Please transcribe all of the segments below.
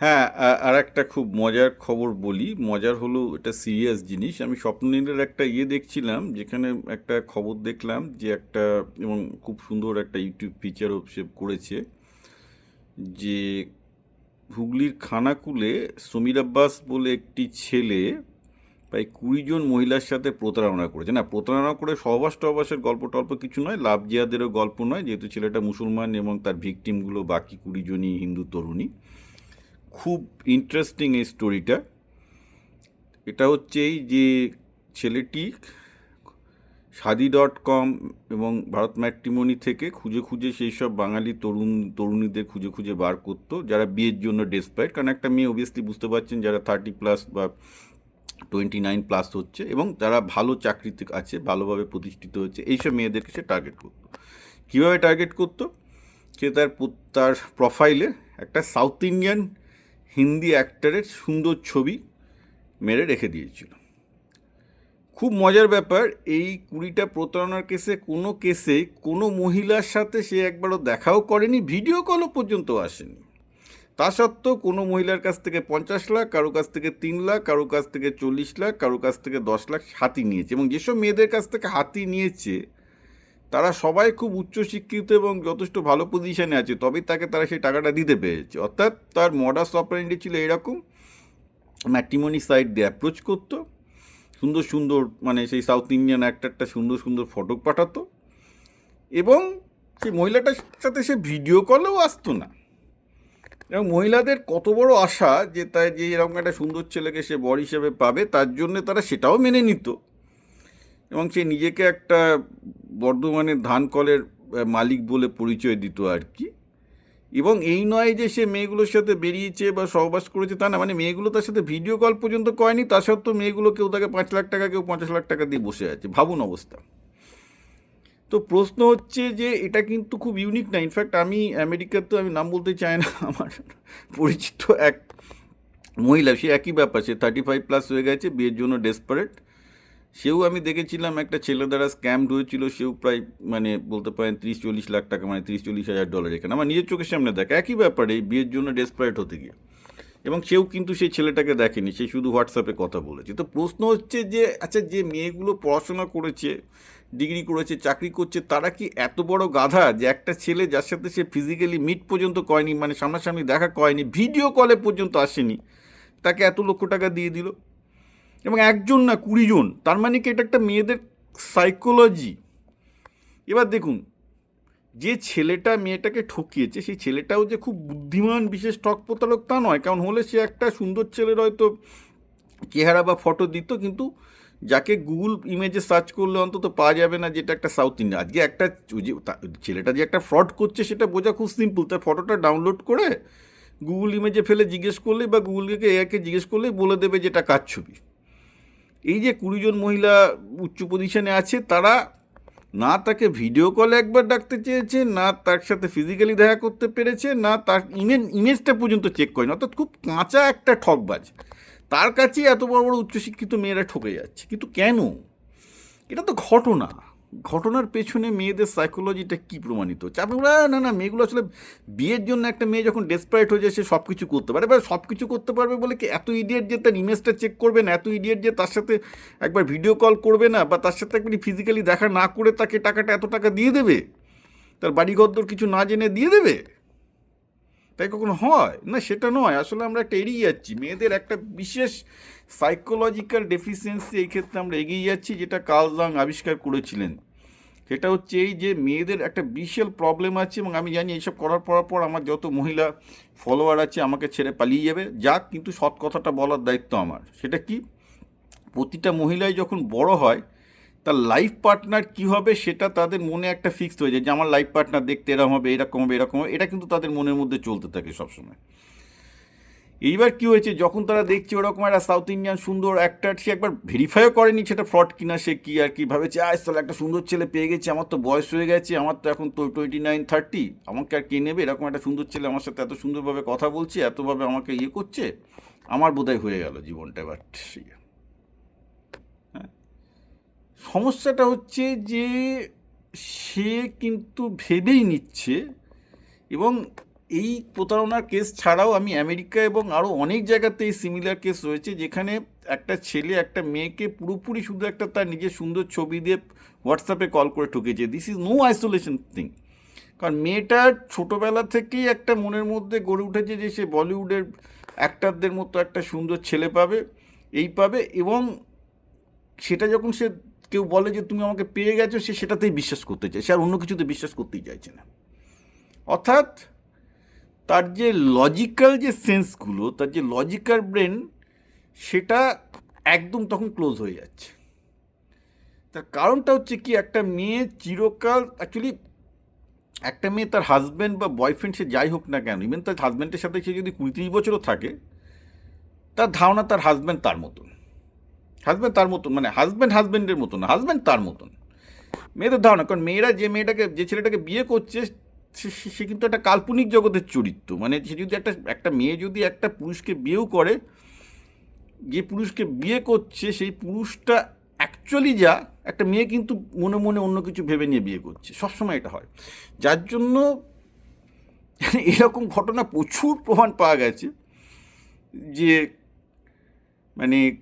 হ্যাঁ আর একটা খুব মজার খবর বলি। মজার হলো এটা সিরিয়াস জিনিস। আমি স্বপ্নীলের একটা ইয়ে দেখছিলাম, যেখানে একটা খবর দেখলাম যে একটা, এবং খুব সুন্দর একটা ইউটিউব ফিচারও সে করেছে যে হুগলির খানাকুলে সমীর আব্বাস বলে একটি ছেলে প্রায় কুড়িজন মহিলার সাথে প্রতারণা করেছে। না, প্রতারণা করে সহবাস টহবাসের গল্প টল্প কিছু নয়, লাভ জিয়াদেরও গল্প নয়। যেহেতু ছেলেটা মুসলমান এবং তার ভিকটিমগুলো বাকি কুড়িজনই হিন্দু তরুণী। খুব ইন্টারেস্টিং এই স্টোরিটা এটা হচ্ছে এই যে ছেলেটি শাদি ডট কম এবং ভারত ম্যাট্রিমনি থেকে খুঁজে খুঁজে সেই সব বাঙালি তরুণ, তরুণীদের খুঁজে খুঁজে বার করতো, যারা বিয়ের জন্য ডেসপাইট কারণ একটা মেয়ে অবভিয়াসলি বুঝতে পারছেন যারা থার্টি প্লাস বা টোয়েন্টি নাইন প্লাস হচ্ছে এবং তারা ভালো চাকরিতে আছে, ভালোভাবে প্রতিষ্ঠিত হচ্ছে এইসব মেয়েদেরকে সে টার্গেট করতো। কীভাবে টার্গেট করতো? সে তার তার প্রোফাইলে একটা সাউথ ইন্ডিয়ান হিন্দি অ্যাক্টরের সুন্দর ছবি মেরে রেখে দিয়েছিল। খুব মজার ব্যাপার, এই কুড়িটা প্রতারণার কেসে, কোনো কেসে কোনো মহিলার সাথে সে একবারও দেখাও করেনি ভিডিও কলও পর্যন্ত আসেনি। তা সত্ত্বেও কোনো মহিলার কাছ থেকে পঞ্চাশ লাখ, কারও কাছ থেকে তিন লাখ, কারও কাছ থেকে চল্লিশ লাখ, কারও কাছ থেকে দশ লাখ হাতি নিয়েছে। এবং যেসব মেয়েদের কাছ থেকে হাতি নিয়েছে তারা সবাই খুব উচ্চশিক্ষিত এবং যথেষ্ট ভালো পজিশনে আছে, তবেই তাকে তারা সেই টাকাটা দিতে পেরেছে। অর্থাৎ তার মডাস অপারেন্ডি ছিল এরকম ম্যাট্রিমনি সাইট দিয়ে অ্যাপ্রোচ করতো, সুন্দর সুন্দর মানে সেই সাউথ ইন্ডিয়ান অ্যাক্টারটা সুন্দর সুন্দর ফটো পাঠাতো এবং সেই মহিলাটার সাথে সে ভিডিও কলেও আসতো না। এবং মহিলাদের কত বড় আশা যে তাই যে এরকম একটা সুন্দর ছেলেকে সে বর হিসেবে পাবে, তার জন্য তারা সেটাও মেনে নিত। এবং সে নিজেকে একটা বর্ধমানের ধান কলের মালিক বলে পরিচয় দিত আর কি। এবং এই নয় যে সে মেয়েগুলোর সাথে বেরিয়েছে বা সহবাস করেছে তা না মানে মেয়েগুলো তার সাথে ভিডিও কল পর্যন্ত করেনি, তা সত্ত্বেও মেয়েগুলো কেউ তাকে পাঁচ লাখ টাকা, কেউ পঞ্চাশ লাখ টাকা দিয়ে বসে আছে। ভাবুন অবস্থা। তো প্রশ্ন হচ্ছে যে এটা কিন্তু খুব ইউনিক না। ইনফ্যাক্ট আমি আমেরিকার তো আমি নাম বলতে চাই না, আমার পরিচিত এক মহিলা, সে একই ব্যাপার, সে থার্টি ফাইভ প্লাস হয়ে গেছে, বিয়ের জন্য ডেসপারেট সেও আমি দেখেছিলাম একটা ছেলে দ্বারা স্ক্যামড হয়েছিল, সেও প্রায় মানে বলতে পারেন তিরিশ, চল্লিশ লাখ টাকা মানে তিরিশ, চল্লিশ হাজার ডলার এখানে। আমার নিজের চোখের সামনে দেখা, একই ব্যাপারে বিয়ের জন্য ডেসপারেট হতে গিয়ে। এবং সেও কিন্তু সেই ছেলেটাকে দেখেনি, সে শুধু হোয়াটসঅ্যাপে কথা বলেছে। তো প্রশ্ন হচ্ছে যে আচ্ছা যে মেয়েগুলো পড়াশোনা করেছে ডিগ্রি করেছে, চাকরি করছে, তারা কি এত বড় গাধা যে একটা ছেলে যার সাথে সে ফিজিক্যালি মিট পর্যন্ত কয়নি মানে সামনাসামনি দেখা কয়নি ভিডিও কলে পর্যন্ত আসেনি, তাকে এত লক্ষ টাকা দিয়ে দিল? এবং একজন না কুড়ি জন তার মানে কি এটা একটা মেয়েদের সাইকোলজি এবার দেখুন, যে ছেলেটা মেয়েটাকে ঠকিয়েছে, সেই ছেলেটাও যে খুব বুদ্ধিমান, বিশেষ ঠক প্রতারক তা নয়, কারণ হলে সে একটা সুন্দর ছেলের হয়তো চেহারা বা ফটো দিত, কিন্তু যাকে গুগল ইমেজে সার্চ করলে অন্তত পাওয়া যাবে না যেটা একটা সাউথ ইন্ডিয়া আজকে একটা যে ছেলেটা যে একটা ফ্রড করছে সেটা বোঝা খুব সিম্পল, তার ফটোটা ডাউনলোড করে গুগল ইমেজে ফেলে জিজ্ঞেস করলে বা গুগলকে এআইকে জিজ্ঞেস করলেই বলে দেবে যেটা কার ছবি। এই যে কুড়িজন মহিলা উচ্চ পজিশনে আছে, তারা না তাকে ভিডিও কলে একবার ডাকতে চেয়েছে, না তার সাথে ফিজিক্যালি দেখা করতে পেরেছে, না তার ইমেজ ইমেজটা পর্যন্ত চেক করেন। অর্থাৎ খুব কাঁচা একটা ঠকবাজ। তার কাছেই এত বড় বড় উচ্চশিক্ষিত মেয়েরা ঠকে যাচ্ছে। কিন্তু কেন? এটা তো ঘটনা। ঘটনার পেছনে মেয়েদের সাইকোলজিটা কি প্রমাণিত? আপনি বলেন, না না মেয়েগুলো আসলে বিয়ের জন্য একটা মেয়ে যখন ডেসপারেট হয়ে যায় সে সব কিছু করতে পারে। এবার সব কিছু করতে পারবে বলে কি এত ইডিয়েট যে তার ইমেজটা চেক করবে না? এত ইডিয়েট যে তার সাথে একবার ভিডিও কল করবে না? বা তার সাথে একবার ফিজিক্যালি দেখা না করে তাকে টাকাটা এত টাকা দিয়ে দেবে? তার বাড়িঘরদর কিছু না জেনে দিয়ে দেবে? তাই কখনো হয়? না সেটা নয়। আসলে আমরা একটা এড়িয়ে যাচ্ছি। মেয়েদের একটা বিশেষ সাইকোলজিক্যাল ডেফিসিয়েন্সি এই ক্ষেত্রে আমরা এগিয়ে যাচ্ছি যেটা কার্ল জাং আবিষ্কার করেছিলেন। সেটা হচ্ছে এই যে মেয়েদের একটা বিশাল প্রবলেম আছে এবং আমি জানি এইসব করার পর পর আমার যত মহিলা ফলোয়ার আছে আমাকে ছেড়ে পালিয়ে যাবে। যাক, কিন্তু সৎ কথাটা বলার দায়িত্ব আমার। সেটা কি? প্রতিটা মহিলাই যখন বড় হয়, তার লাইফ পার্টনার কী হবে সেটা তাদের মনে একটা ফিক্সড হয়ে যায় যে, আমার লাইফ পার্টনার দেখতে এরকম হবে এরকম হবে এরকম হবে। এটা কিন্তু তাদের মনের মধ্যে চলতে থাকে সবসময়। এইবার কি হয়েছে? যখন তারা দেখছে ওরকম একটা সাউথ ইন্ডিয়ান সুন্দর অ্যাক্টার সে একবার ভেরিফাইও করেনি সেটা ফ্রড কিনা, সে কি আর কি ভাবেছে? আজ তাহলে একটা সুন্দর ছেলে পেয়ে গেছে, আমার তো বয়স হয়ে গেছে, আমার তো এখন তো টোয়েন্টি নাইন থার্টি আমাকে আর কে নেবে? এরকম একটা সুন্দর ছেলে আমার সাথে এত সুন্দরভাবে কথা বলছে, এতভাবে আমাকে ইয়ে করছে, আমার বোধহয় হয়ে গেল জীবনটা এবার হ্যাঁ? সমস্যাটা হচ্ছে যে সে কিন্তু ভেবেই নিচ্ছে এবং এই প্রতারণার কেস ছাড়াও আমি আমেরিকা এবং আরও অনেক জায়গাতে এই সিমিলার কেস রয়েছে, যেখানে একটা ছেলে, একটা মেয়েকে পুরোপুরি শুধু একটা তার নিজের সুন্দর ছবি দিয়ে হোয়াটসঅ্যাপে কল করে ঠুকেছে this is no isolation thing কারণ মেয়েটার ছোটোবেলা থেকেই একটা মনের মধ্যে গড়ে উঠেছে যে সে বলিউডের অ্যাক্টারদের মতো একটা সুন্দর ছেলে পাবে, এই পাবে এবং সেটা যখন সে কেউ বলে যে তুমি আমাকে পেয়ে গেছো, সে সেটাতেই বিশ্বাস করতে চায়, সে আর অন্য কিছুতে বিশ্বাস করতেই চাইছে না। অর্থাৎ তার যে লজিক্যাল যে সেন্সগুলো তার যে লজিক্যাল ব্রেন সেটা একদম তখন ক্লোজ হয়ে যাচ্ছে। তার কারণটা হচ্ছে কি, একটা মেয়ে চিরকাল অ্যাকচুয়ালি একটা মেয়ে তার হাজব্যান্ড বা বয়ফ্রেন্ড সে যাই হোক না কেন ইভেন তার হাজব্যান্ডের সাথে সে যদি কুড়ি তিরিশ বছরও থাকে, তার ধারণা তার হাজব্যান্ড তার মতন। হাজব্যান্ড তার মতন মানে হাজব্যান্ড হাজব্যান্ডের মতন হাজব্যান্ড তার মতন। মেয়েদের ধারণা, কারণ মেয়েরা যে মেয়েটাকে, যে ছেলেটাকে বিয়ে করছে সে- কিন্তু একটা কাল্পনিক জগতের চরিত্র। মানে সে যদি একটা একটা মেয়ে যদি একটা পুরুষকে বিয়েও করে, যে পুরুষকে বিয়ে করছে, সেই পুরুষটা অ্যাকচুয়ালি যা, একটা মেয়ে কিন্তু মনে মনে অন্য কিছু ভেবে নিয়ে বিয়ে করছে। সবসময় এটা হয়। যার জন্য এরকম ঘটনা প্রচুর প্রমাণ পাওয়া গেছে যে মানে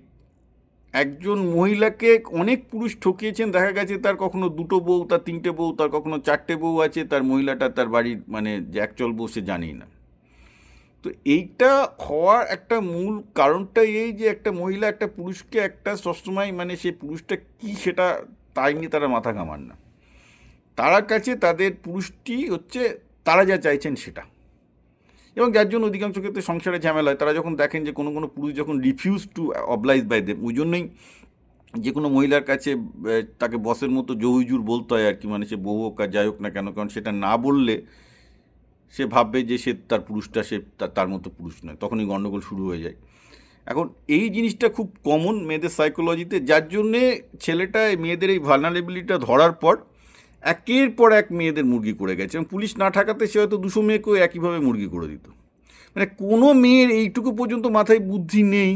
একজন মহিলাকে অনেক পুরুষ ঠকিয়েছেন, দেখা গেছে তার কখনো দুটো বউ, তার তিনটে বউ, তার কখনো চারটে বউ আছে, তার মহিলাটা তার বাড়ির মানে যে একচল বউ সে জানেই না। তো এইটা হওয়ার একটা মূল কারণটা এই যে একটা মহিলা একটা পুরুষকে একটা সবসময় মানে সে পুরুষটা কি সেটা তাই নিয়ে তারা মাথা ঘামান না। তারা কাছে তাদের পুরুষটি হচ্ছে, তারা যা চাইছেন সেটা। এবং যার জন্য অধিকাংশ ক্ষেত্রে সংসারে ঝামেলা হয়। তারা যখন দেখেন যে কোনো কোনো পুরুষ যখন refuse to oblige by them ওই জন্যই যে কোনো মহিলার কাছে তাকে বসের মতো জহুজুর বলতে হয় আর কি মানে সে বউ হোক আর যাই হোক না কেন, কারণ সেটা না বললে সে ভাববে যে সে তার পুরুষটা, সে তার- তার মতো পুরুষ নয়। তখনই গণ্ডগোল শুরু হয়ে যায়। এখন এই জিনিসটা খুব কমন মেয়েদের সাইকোলজিতে যার জন্যে ছেলেটা মেয়েদের এই ভালনারেবিলিটিটা ধরার পর একের পর এক মেয়েদের মুরগি করে গেছে এবং পুলিশ না ঠাকাতে সে হয়তো দুশো মেয়েকেও একইভাবে মুরগি করে দিত। মানে কোনো মেয়ের এইটুকু পর্যন্ত মাথায় বুদ্ধি নেই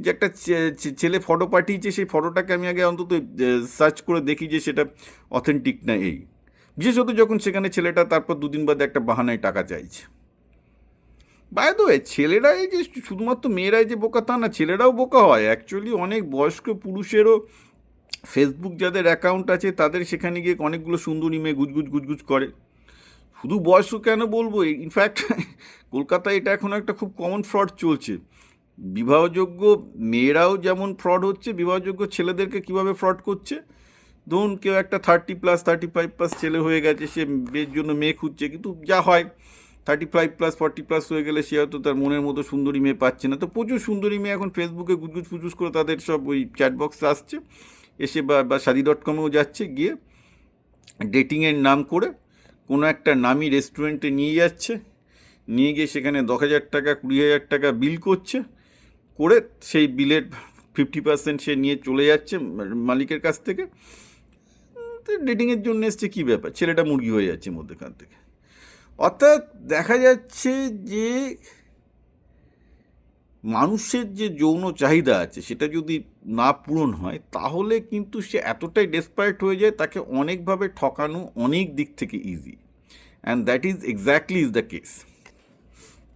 যে একটা ছেলে ফটো পাঠিয়েছে, সেই ফটোটাকে আমি আগে অন্তত সার্চ করে দেখি যে সেটা অথেন্টিক না এই। বিশেষত যখন সেখানে ছেলেটা তারপর দুদিন বাদে একটা বাহানায় টাকা চাইছে। বাই দ্য ছেলেরা এই যে শুধুমাত্র মেয়েরাই যে বোকা তা না, ছেলেরাও বোকা হয়। অ্যাকচুয়ালি অনেক বয়স্ক পুরুষেরও ফেসবুক যাদের অ্যাকাউন্ট আছে, তাদের সেখানে গিয়ে অনেকগুলো সুন্দরী মেয়ে গুজগুজ গুজগুজ করে। শুধু বয়স্ক কেন বলব? ইনফ্যাক্ট কলকাতায় এটা এখন একটা খুব কমন ফ্রড চলছে। বিবাহযোগ্য মেয়েরাও যেমন ফ্রড হচ্ছে, বিবাহযোগ্য ছেলেদেরকে কীভাবে ফ্রড করছে? ধরুন কেউ একটা thirty plus thirty five plus ছেলে হয়ে গেছে, সে মেয়ের জন্য মেয়ে খুঁজছে, কিন্তু যা হয় thirty five plus forty plus হয়ে গেলে সে হয়তো তার মনের মতো সুন্দরী মেয়ে পাচ্ছে না। তো প্রচুর সুন্দরী মেয়ে এখন ফেসবুকে গুজগুজ ফুজগুজ করে তাদের সব ওই চ্যাটবক্সে আসছে। এসে বা বা শাদি ডট কমেও যাচ্ছে, গিয়ে ডেটিংয়ের নাম করে কোনো একটা নামি রেস্টুরেন্টে নিয়ে যাচ্ছে, নিয়ে গিয়ে সেখানে দশ হাজার টাকা, কুড়ি হাজার টাকা বিল করছে, করে সেই বিলের ফিফটি পার্সেন্ট সে নিয়ে চলে যাচ্ছে মালিকের কাছ থেকে। ডেটিংয়ের জন্য এসছে কী ব্যাপার? ছেলেটা মুরগি হয়ে যাচ্ছে মধ্যেখান থেকে। অর্থাৎ দেখা যাচ্ছে যে মানুষের যে যৌন চাহিদা আছে, সেটা যদি না পূরণ হয়, তাহলে কিন্তু সে এতটাই ডেসপারেট হয়ে যায়, তাকে অনেকভাবে ঠকানো অনেক দিক থেকে easy and that is exactly is the case